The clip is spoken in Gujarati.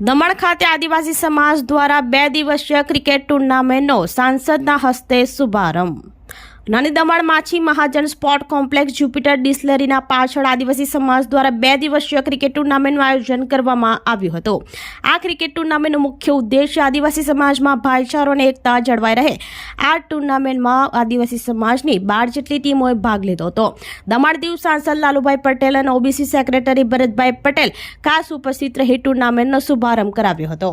દમણ ખાતે આદિવાસી સમાજ દ્વારા બે દિવસીય ક્રિકેટ ટુર્નામેન્ટનો સાંસદના હસ્તે શુભારંભ. નાની દમણ માછી મહાજન સ્પોર્ટ કોમ્પ્લેક્સ જ્યુપિટર ડિસ્લરીના પાછળ આદિવાસી સમાજ દ્વારા બે દિવસીય ક્રિકેટ ટુર્નામેન્ટનું આયોજન કરવામાં આવ્યું હતું. આ ક્રિકેટ ટુર્નામેન્ટનો મુખ્ય ઉદ્દેશ્ય આદિવાસી સમાજમાં ભાઈચારો અને એકતા જળવાઈ રહે. આ ટુર્નામેન્ટમાં આદિવાસી સમાજની બાર જેટલી ટીમોએ ભાગ લીધો હતો. દમણ દીવ સાંસદ લાલુભાઈ પટેલ અને ઓબીસી સેક્રેટરી ભરતભાઈ પટેલ ખાસ ઉપસ્થિત રહી ટુર્નામેન્ટનો શુભારંભ કરાવ્યો હતો.